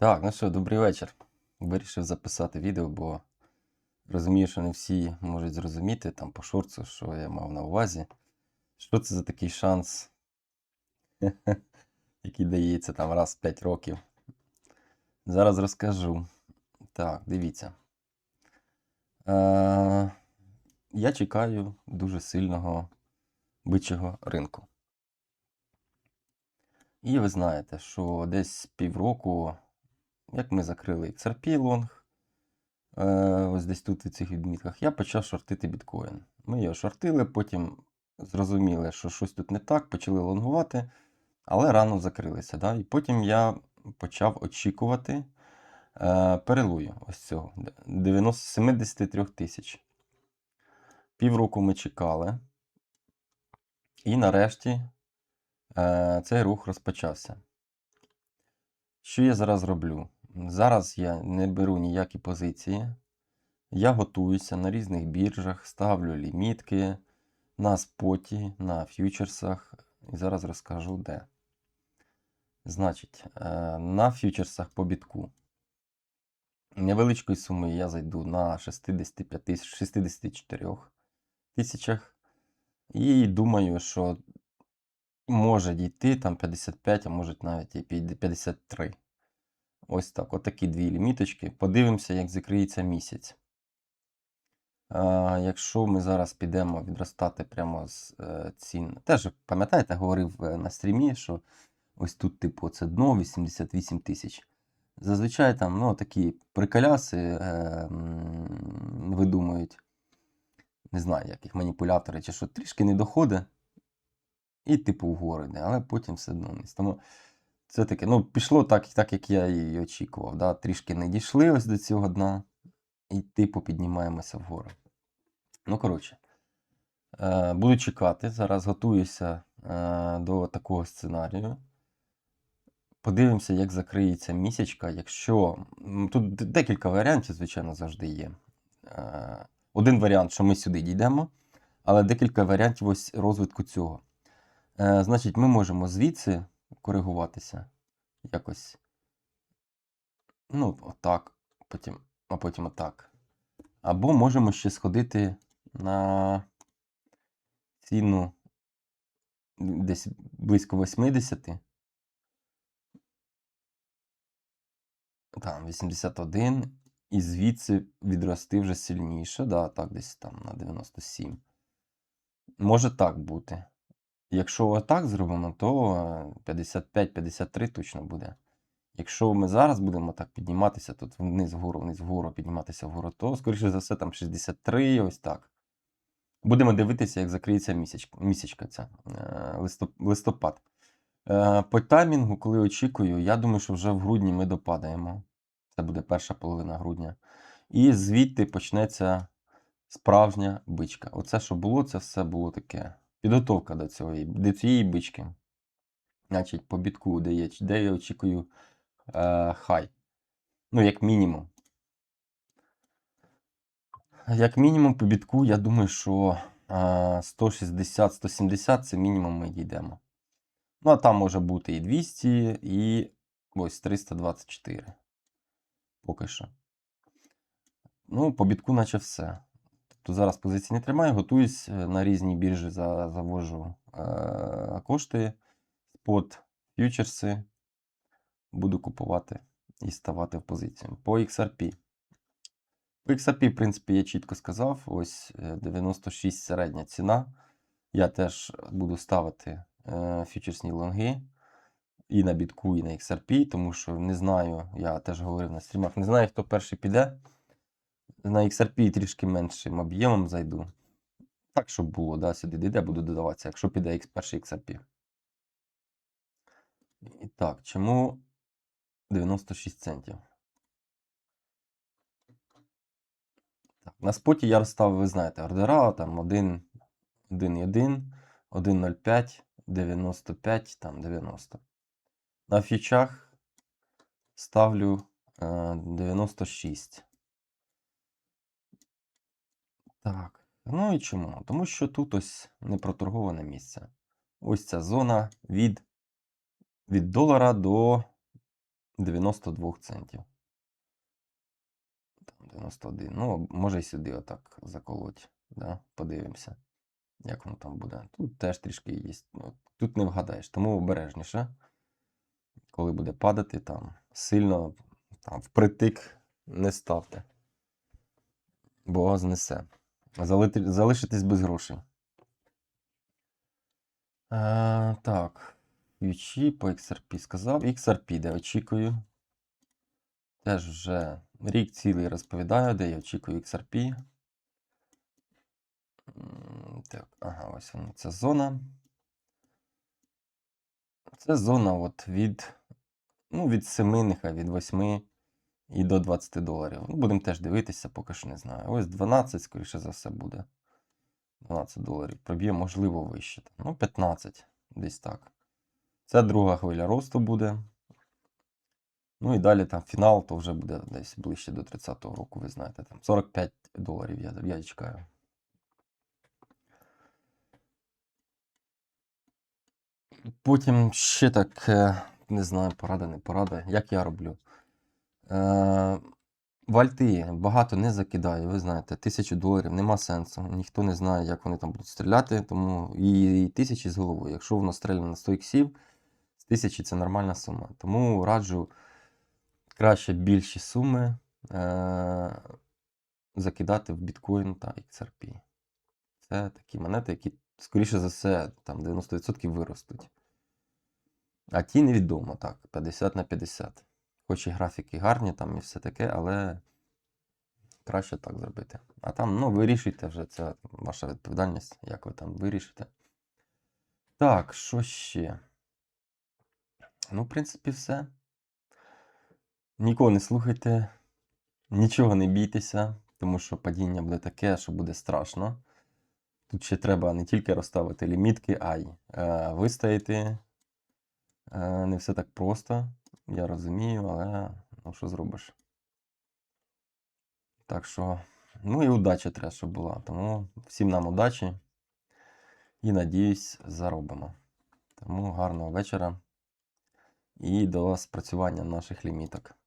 Так, ну що, добрий вечір. Вирішив записати відео, бо розумію, що не всі можуть зрозуміти там по шорцу, що я мав на увазі. Що це за такий шанс, який дається там раз в 5 років. Зараз розкажу. Так, дивіться. Е, я чекаю дуже сильного бичого ринку. І ви знаєте, що десь півроку, як ми закрили XRP лонг, е, ось десь тут в цих відмітках, я почав шортити біткоін. Ми його шортили, потім зрозуміли, що щось тут не так, почали лонгувати, але рано закрилися. Да? І потім я почав очікувати е, перелую ось цього 90, 73 тисяч. Півроку ми чекали. І нарешті е, цей рух розпочався. Що я зараз роблю? Зараз я не беру ніякі позиції. Я готуюся на різних біржах, ставлю лімітки на споті, на ф'ючерсах. І зараз розкажу де. Значить, е, на ф'ючерсах по бітку. Невеличкої суми я зайду на 65 64 тисячах. І думаю, що може дійти там 55, а може навіть і 53. Ось так. Отакі дві ліміточки. Подивимося, як закриється місяць. А, якщо ми зараз підемо відростати прямо з е, цін. Теж пам'ятаєте, говорив е, на стрімі, що ось тут, типу, це дно 88 тисяч. Зазвичай там ну, такі приколяси е, видумують, не знаю, як їх маніпулятори чи що, трішки не доходить. І типу вгору йде, але потім все одно вниз. Тому це таке, ну, пішло так, так як я і очікував. Да? Трішки не дійшли ось до цього дна, і типу піднімаємося вгору. Ну, коротше, е, буду чекати. Зараз готуюся е, до такого сценарію. Подивимося, як закриється місячка. Якщо. Тут декілька варіантів, звичайно, завжди є. Е, Один варіант, що ми сюди дійдемо, але декілька варіантів ось розвитку цього. Е, Значить, ми можемо звідси коригуватися якось. Ну, отак, потім, а потім отак. Або можемо ще сходити на ціну десь близько 80. Там 81. І звідси відрости вже сильніше. Да, так, десь там на 97. Може так бути. Якщо отак зробимо, то е, 55-53 точно буде. Якщо ми зараз будемо так підніматися, тут вниз вгору, вниз вгору, підніматися вгору, то, скоріше за все, там 63, ось так. Будемо дивитися, як закриється місячка, місячка ця, е, листопад. Е, По таймінгу, коли очікую, я думаю, що вже в грудні ми допадаємо. Це буде перша половина грудня. І звідти почнеться справжня бичка. Оце, що було, це все було таке. Підготовка до, цього, до цієї бички. Значить, по бітку, де я, де я очікую е, хай. Ну, як мінімум. Як мінімум, по бітку, я думаю, що е, 160-170 це мінімум ми дійдемо. Ну, а там може бути і 200, і ось 324. Поки що. Ну, по бітку, наче все. Тобто зараз позиції не тримаю, готуюсь е, на різні біржі, за, завожу е, кошти, спот, фьючерси. Буду купувати і ставати в позицію. По XRP. По XRP, в принципі, я чітко сказав, ось е, 96 середня ціна. Я теж буду ставити е, фьючерсні лонги і на бітку, і на XRP, тому що не знаю, я теж говорив на стрімах, не знаю, хто перший піде. На XRP трішки меншим об'ємом зайду. Так, щоб було, да, сюди дійде, буду додаватися, якщо піде перший XRP. І так, чому 96 центів? Так, на споті я розставив, ви знаєте, ордера, там 1, 1,1, 1,05, 95, там 90. На фічах ставлю е, 96. Так, ну і чому? Тому що тут ось непроторговане місце. Ось ця зона від, від долара до 92 центів. Там 91. Ну, може і сюди отак заколоть. Да? Подивимося, як воно там буде. Тут теж трішки є. Ну, тут не вгадаєш, тому обережніше. Коли буде падати, там сильно там, впритик не ставте. Бо знесе. Залити- Залишитись без грошей. Е, так. Ключі по XRP сказав. XRP, де очікую. Теж вже рік цілий розповідаю, де я очікую XRP. Так, ага, ось вона. Це зона. Це зона от від, ну, від 7, нехай від 8 і до 20 доларів. Ну, будемо теж дивитися, поки що не знаю. Ось 12, скоріше за все, буде. 12 доларів. Проб'є, можливо, вище. Ну, 15, десь так. Це друга хвиля росту буде. Ну і далі там фінал, то вже буде десь ближче до 30-го року, ви знаєте, там 45 доларів я, я чекаю. Потім ще так, е, не знаю, порада, не порада, як я роблю. Е, вальти багато не закидаю, ви знаєте, тисячу доларів нема сенсу. Ніхто не знає, як вони там будуть стріляти, тому і, і тисячі з головою. Якщо воно стріляє на 100 іксів, з тисячі це нормальна сума. Тому раджу краще більші суми е, закидати в біткоін та XRP. Це такі монети, які, скоріше за все, там 90% виростуть. А ті невідомо, так, 50 на 50. Хоч і графіки гарні, там і все таке, але краще так зробити. А там, ну, вирішуйте вже, це ваша відповідальність, як ви там вирішите. Так, що ще? Ну, в принципі, все. Нікого не слухайте, нічого не бійтеся, тому що падіння буде таке, що буде страшно. Тут ще треба не тільки розставити лімітки, а й е, вистояти. Е, не все так просто, я розумію, але ну що зробиш. Так що, ну і удача треба, щоб була. Тому всім нам удачі і надіюсь, заробимо. Тому гарного вечора і до спрацювання наших ліміток.